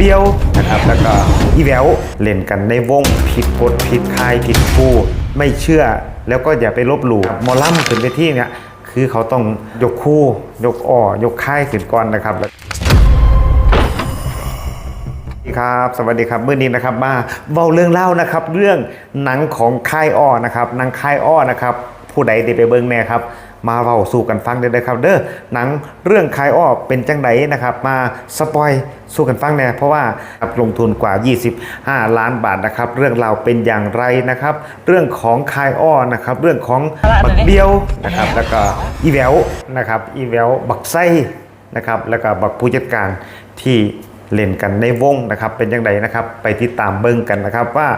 เดียวนะครับ แล้วก็อีแววเล่นกันในวงผิดกฎผิดคายผิดคู่ไม่เชื่อแล้วก็อย่าไปลบหลู่มอลำขึ้นไปที่เนี่ยคือเขาต้องยกคู่ ยกอ้อยกค่ายขึ้นก่อนนะครับแล้วสวัสดีครับสวัสดีครับเมื่อนี้นะครับมาเบาเรื่องเล่านะครับ เรื่องหนังของค่ายอ้อนะครับนังค่ายอ้อนะครับ ผู้ใดได้ไปเบิ่งแน่ครับ มาเบาสู่กันฟังได้เลยครับ เด้อหนังเรื่องคายอ้อเป็นจังไดนะครับ มาสปอยสู่กันฟังแน่เพราะว่าลงทุนกว่า 25 ล้านบาทนะครับ เรื่องราวเป็นอย่างไรนะครับ เรื่องของคายอ้อนะครับ เรื่องของบักเดียวนะครับ แล้วก็อีแววนะครับอีแววบักไส้นะครับ แล้วก็บักผู้จัดการที่เล่นกันในวงนะครับเป็นยังไงนะครับไปติดตามเบิ้งกันนะครับ ว่า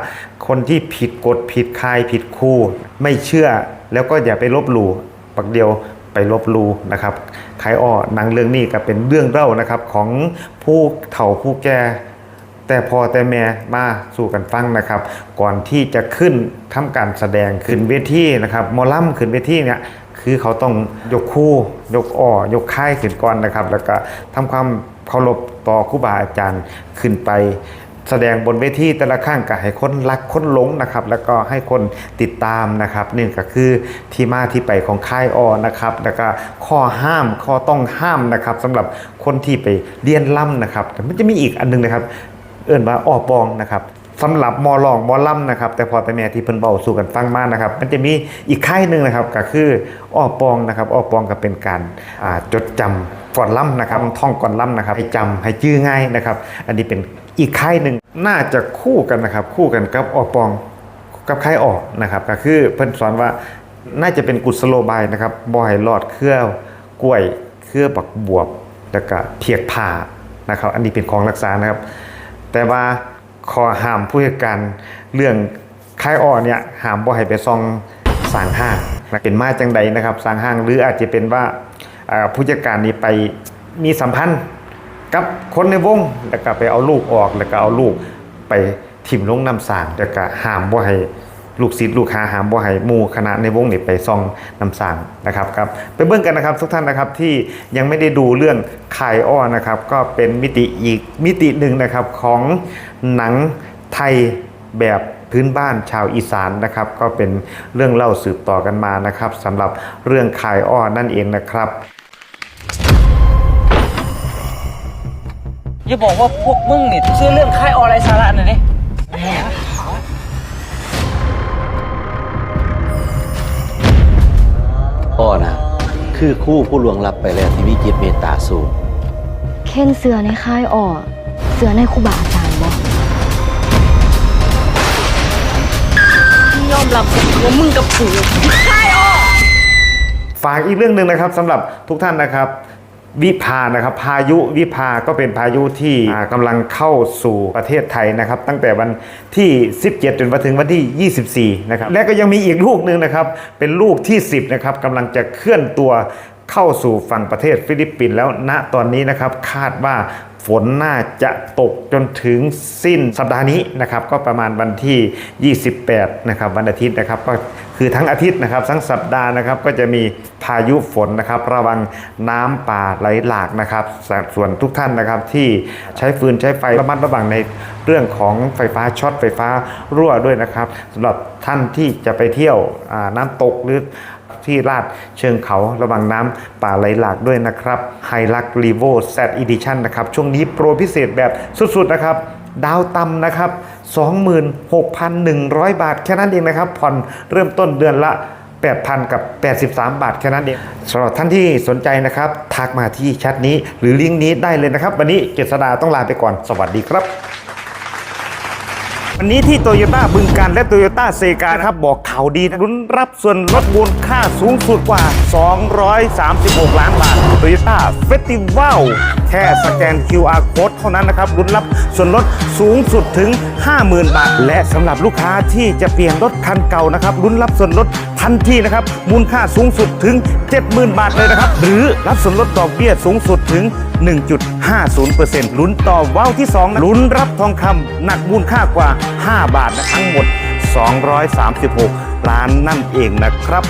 คนที่ผิดกฎผิดคายผิดคู่ ไม่เชื่อแล้วก็อย่าไปลบหลู่ ปักเดียวไปลบลูนะครับใครอ้อหนังเรื่องนี้ก็เป็นเรื่องเล่านะครับของผู้เฒ่าผู้แก่แต่พอแต่แม่มาสู่กันฟังนะครับ ก่อนที่จะขึ้นทำการแสดงขึ้นเวทีนะครับมอลำขึ้นเวทีเนี่ยคือเขาต้องยกคู่ยกอ้อยกค่ายขึ้นก่อนนะครับ แล้วก็ทำความเคารพต่อครูบาอาจารย์ขึ้นไป แสดงบนเวทีแต่ละข้างก็ให้คนรักคนหลงนะครับ แล้วก็ให้คนติดตามนะครับนี่ก็คือที่มาที่ไปของค่ายออนะครับ แล้วก็ข้อห้ามข้อต้องห้ามนะครับสำหรับคนที่ไปเรียนล่ำนะครับแต่มันจะมีอีกอันหนึงนะครับ เอื่นว่าอ้อปองนะครับ สำหรับมอลองมอล่ำนะครับ แต่พอแต่แม่ที่เพิ่นเบาสู่กันฟังมานะครับ มันจะมีอีกค่ายหนึ่งนะครับก็คืออ้อปองนะครับอ้อปองก็เป็นการจดจำก่อนล่ำนะครับท่องก่อนล่ำนะครับ ให้จำให้จื้อง่ายนะครับ อันนี้เป็นอีกค่ายหนึ่งน่าจะคู่กันนะครับ คู่กันกับอ้อปองกับค่ายออกนะครับ ก็คือเพิ่นสอนว่าน่าจะเป็นกุศโลบายนะครับบ่ให้รอดเครือกล้วยเครือบักบวบแล้วก็เพียกผ่านะครับ อันนี้เป็นของรักษานะครับ แต่ว่า ขอห้ามผู้จัดการเรื่องค่ายอ้อเนี่ยห้ามบ่ให้ไปซองสร้างห้างนะเป็นมาจังใดนะครับสร้างห้าง หรืออาจจะเป็นว่าผู้จัดการนี้ไปมีสัมพันธ์กับคนในวงแล้วก็ไปเอาลูกออกแล้วก็เอาลูกไปถิ่มลงน้ำสางแล้วก็ห้ามบ่ให้ ลูกศิษย์ลูกหาหามบ่ให้มูคณะในวงนี่ไปซองนำสางนะครับครับไปเบิ่งกันนะครับทุกท่านนะครับที่ยังไม่ได้ดูเรื่องไขายอ้อนะครับก็เป็นมิติอีกมิติหนึ่งนะครับของหนังไทยแบบพื้นบ้านชาวอีสานนะครับ ก็เป็นเรื่องเล่าสืบต่อกันมานะครับสำหรับเรื่องขายอ้อนั่นเองนะครับอย่าบอกว่าพวกมึงนี่เชื่อเรื่องค่ายออนไลน์สาระน่ะนี่ อ้อนะคือคู่ผู้ลวงลับไปแล้วที่มีจิตเมตตาสูงเค้นเสือในค่ายอ่อเสือในครูบาอาจารย์บ่ยอมรับว่ามึงกับกูค่ายออฝากอีกเรื่องหนึ่งนะครับสำหรับทุกท่านนะครับ วิภานะครับพายุวิภาก็เป็นพายุที่กำกำลังเข้าสู่ประเทศไทยนะครับ ตั้งแต่วันที่ 17 จนมาถึงวันที่ 24 นะครับ และก็ยังมีอีกลูกหนึ่งนะครับ เป็นลูกที่ 10 นะครับกำลังจะเคลื่อนตัวเข้าสู่ฝั่งประเทศฟิลิปปินส์แล้วณตอนนี้นะครับคาดว่าฝนน่าจะตกจนถึงสิ้นสัปดาห์นี้นะครับก็ประมาณวันที่ 28 นะครับวันอาทิตย์นะครับก็คือทั้งอาทิตย์นะครับทั้งสัปดาห์นะครับก็จะมีพายุฝนนะครับ ระวังน้ำป่าไหลหลากนะครับ ส่วนทุกท่านนะครับที่ใช้ฟืนใช้ไฟระมัดระวังในเรื่องของไฟฟ้าช็อตไฟฟ้ารั่วด้วยนะครับสำหรับท่านที่จะไปเที่ยวน้ำตกหรือที่ลาดเชิงเขาระวังน้ำป่าไหลหลากด้วยนะครับไฮลักรีโวแซดอีดิชันนะครับช่วงนี้โปรพิเศษแบบสุดๆนะครับ ดาวต่ำนะครับ 26,100 บาทแค่นั้นเองนะครับผ่อนเริ่มต้นเดือนละ 8,000 กับ 83 บาทแค่นั้นเองสำหรับท่านที่สนใจนะครับทักมาที่แชทนี้หรือลิงก์นี้ได้เลยนะครับ วันนี้เจษดาต้องลาไปก่อนสวัสดีครับ วันนี้ที่โตโยต้าบึงการและโตโยต้าเซกานครับ บอกข่าวดีนะรุ้นรับส่วนลดมูลค่าสูงสุดกว่า 236 ล้านบาทโตโยต้าเฟสติวัลแค่สแกน QR code เท่านั้นนะครับรุ้นรับส่วนลดสูงสุดถึง 50,000 บาท และสำหรับลูกค้าที่จะเปลี่ยนรถคันเก่านะครับรุ้นรับส่วนลดทันทีนะครับมูลค่าสูงสุดถึง 70,000 บาทเลยนะครับ หรือรับส่วนลดดอกเบี้ยสูงสุดถึง 50%ลุ้นต่อว้าวที่2นะลุ้นรับทองคำหนักมูลค่ากว่า 5 บาทนะทั้งหมด 236 ล้านนั่นเองนะครับ